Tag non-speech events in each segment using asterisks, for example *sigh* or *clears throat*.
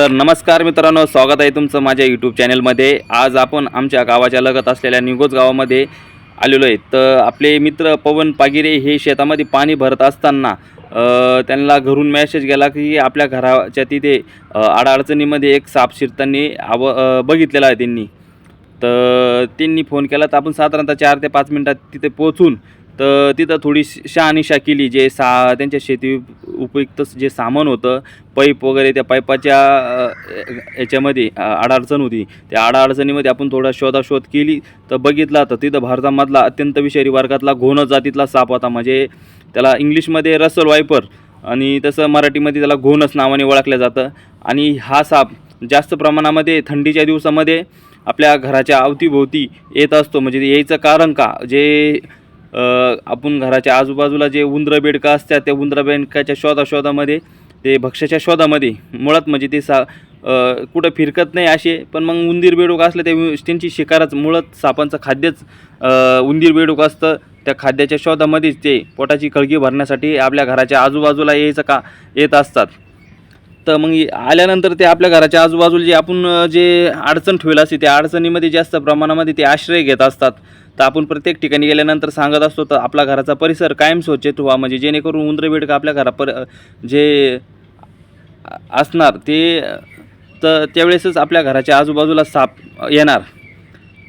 तर नमस्कार मित्रांनो स्वागत आहे तुमचं माझ्या यूट्यूब चॅनलमध्ये आज आपण आमच्या गावाच्या लगत असलेल्या निगोज गावामध्ये आलेलो आहे. तर आपले मित्र पवन पागिरे हे शेतामध्ये पाणी भरत असताना त्यांना घरून मॅसेज गेला की आपल्या घराच्या तिथे अ, अडचणीमध्ये एक साप शिरताना आव बघितलेला आहे त्यांनी. तर त्यांनी फोन केला तर आपण साधारणतः चार ते पाच मिनटात तिथे पोहोचून तर तिथं थोडी श- शहानिशा केली जे सा त्यांच्या शेती उपयुक्त जे सामान होतं पाईप वगैरे त्या पाईपाच्या याच्यामध्ये अडाअडचण होती. त्या अडाअडचणीमध्ये आपण थोडा शोधाशोध केली तर बघितला तर तिथं भारतामधला अत्यंत विषारी वर्गातला घोण जातीतला साप होता. म्हणजे त्याला इंग्लिशमध्ये रसल वायपर आणि तसं मराठीमध्ये त्याला घोणच नावाने ओळखलं जातं. आणि हा साप जास्त प्रमाणामध्ये थंडीच्या दिवसामध्ये आपल्या घराच्या अवतीभोवती येत असतो. म्हणजे यायचं कारण का? जे आपण घराच्या आजूबाजूला जे उंदरं बेडकं असतात त्या उंदरा बेडकाच्या शोधाशोधामध्ये ते भक्ष्याच्या शोधामध्ये मुळात म्हणजे ते सा कुठं फिरकत नाही असे पण मग उंदीर बेडूक असलं ते त्यांची शिकारच मुळात सापांचं खाद्यच उंदीर बेडूक असतं. त्या खाद्याच्या शोधामध्येच ते पोटाची कळगी भरण्यासाठी आपल्या घराच्या आजूबाजूला यायचं का येत असतात. तर मग आल्यानंतर ते आपल्या घराच्या आजूबाजूला जे आपण जे अडचण ठेवलं असते त्या अडचणीमध्ये जास्त प्रमाणामध्ये ते आश्रय घेत असतात. तर आपण प्रत्येक ठिकाणी गेल्यानंतर सांगत असतो तर आपला घराचा परिसर कायम स्वच्छ व्हा. म्हणजे जेणेकरून उंदरे बेडका आपल्या घरा पर जे असणार ते तर त्यावेळेसच आपल्या घराच्या आजूबाजूला साप येणार.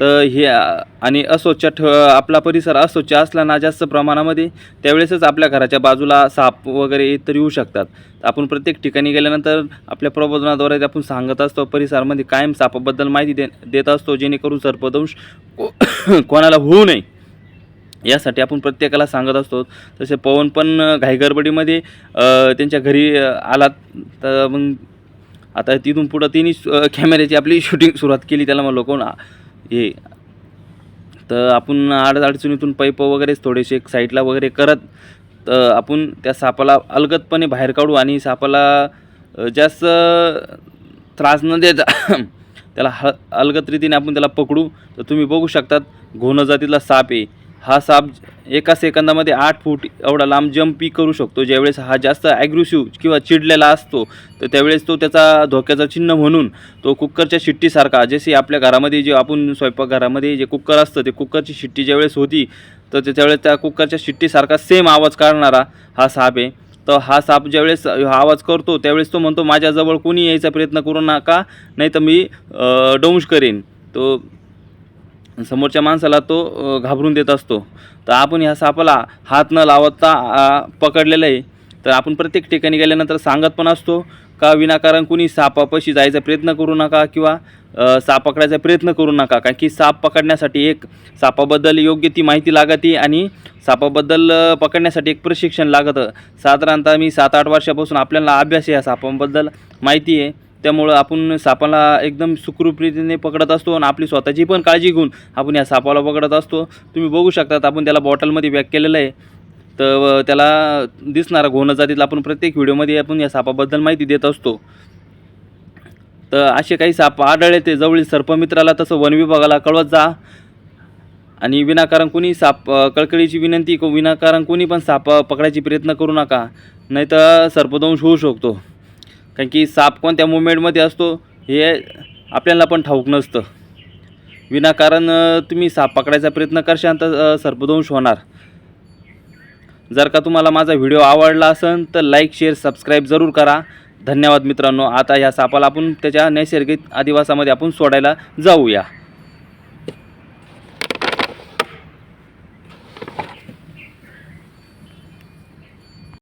तर हे आणि अस्वच्छ ठ आपला परिसर अस्वच्छ असला ना जास्त प्रमाणामध्ये त्यावेळेसच आपल्या घराच्या बाजूला साप वगैरे तर येऊ शकतात. तर आपण प्रत्येक ठिकाणी गेल्यानंतर आपल्या प्रबोधनाद्वारे ते आपण सांगत असतो परिसरामध्ये कायम सापाबद्दल माहिती दे देत असतो जेणेकरून सर्पदंश को- *coughs* कोणाला होऊ नये. यासाठी आपण प्रत्येकाला सांगत असतो. तसे पवन पण घाईगडबडीमध्ये त्यांच्या घरी आलात. तर मग आता तिथून पुढं तिने कॅमेऱ्याची आपली शूटिंग सुरुवात केली. त्याला म्हणलो कोण हे. तर आपण आड अडचणीतून पैप वगैरेच थोडेसे एक साईडला वगैरे करत तर आपण त्या सापाला अलगदपणे बाहेर काढू आणि सापाला जास्त त्रास न देता *clears throat* त्याला ह अलगत रीतीने आपण त्याला पकडू. तर तुम्ही बघू शकतात घोण जातीतला साप आहे. हा साप एका सेकंदामध्ये आठ फूट एवढा लांब जंपी करू शकतो. ज्यावेळेस हा जास्त ॲग्रेसिव्ह किंवा चिडलेला असतो तर त्यावेळेस तो त्याचा धोक्याचा चिन्ह म्हणून तो कुकरच्या शिट्टीसारखा जसे आपल्या घरामध्ये जे आपण स्वयंपाकघरामध्ये जे कुकर असतं ते कुकरची शिट्टी ज्यावेळेस होती तर त्याच्यावेळेस त्या कुकरच्या शिट्टीसारखा सेम आवाज काढणारा हा साप आहे. तर हा साप ज्यावेळेस हा आवाज करतो त्यावेळेस तो म्हणतो माझ्याजवळ कोणी यायचा प्रयत्न करू नका नाही तर मी डोंश करेन. तो समोरच्या माणसाला तो घाबरून देत असतो. तर आपण ह्या सापाला हात न लावता पकडलेलं आहे. तर आपण प्रत्येक ठिकाणी गेल्यानंतर सांगत पण असतो का विनाकारण कुणी सापापाशी जायचा प्रयत्न करू नका किंवा साप पकडायचा प्रयत्न करू नका. कारण की साप पकडण्यासाठी एक सापाबद्दल योग्य ती माहिती लागते आणि सापाबद्दल पकडण्यासाठी एक प्रशिक्षण लागतं. साधारणतः मी सात आठ वर्षापासून आपल्याला अभ्यास आहे या सापांबद्दल माहिती आहे. त्यामुळं आपण सापाला एकदम सुखरूप रीतीने पकडत असतो आणि आपली स्वतःची पण काळजी घेऊन आपण या सापाला पकडत असतो. तुम्ही बघू शकतात आपण त्याला बॉटलमध्ये पॅक केलेलं आहे. तर त्याला दिसणारा घोणं जातीतला आपण प्रत्येक व्हिडिओमध्ये आपण या सापाबद्दल माहिती देत असतो. तर असे काही साप आढळले ते जवळील सर्पमित्राला तसं वन विभागाला कळवत जा. आणि विनाकारण कोणी साप कळकळीची विनंती को विनाकारण कोणी पण साप पकडायची प्रयत्न करू नका. नाही तर सर्पदंश होऊ शकतो. कारण की साप कोणत्या मुवमेंटमध्ये असतो हे आपल्याला पण ठाऊक नसतं. विनाकारण तुम्ही साप पकडायचा प्रयत्न करशाल तर सर्पदंश होणार. जर का तुम्हाला माझा व्हिडिओ आवडला असेल तर लाईक शेअर सबस्क्राईब जरूर करा. धन्यवाद मित्रांनो. आता ह्या सापाला आपण त्याच्या नैसर्गिक अधिवासामध्ये आपण सोडायला जाऊया.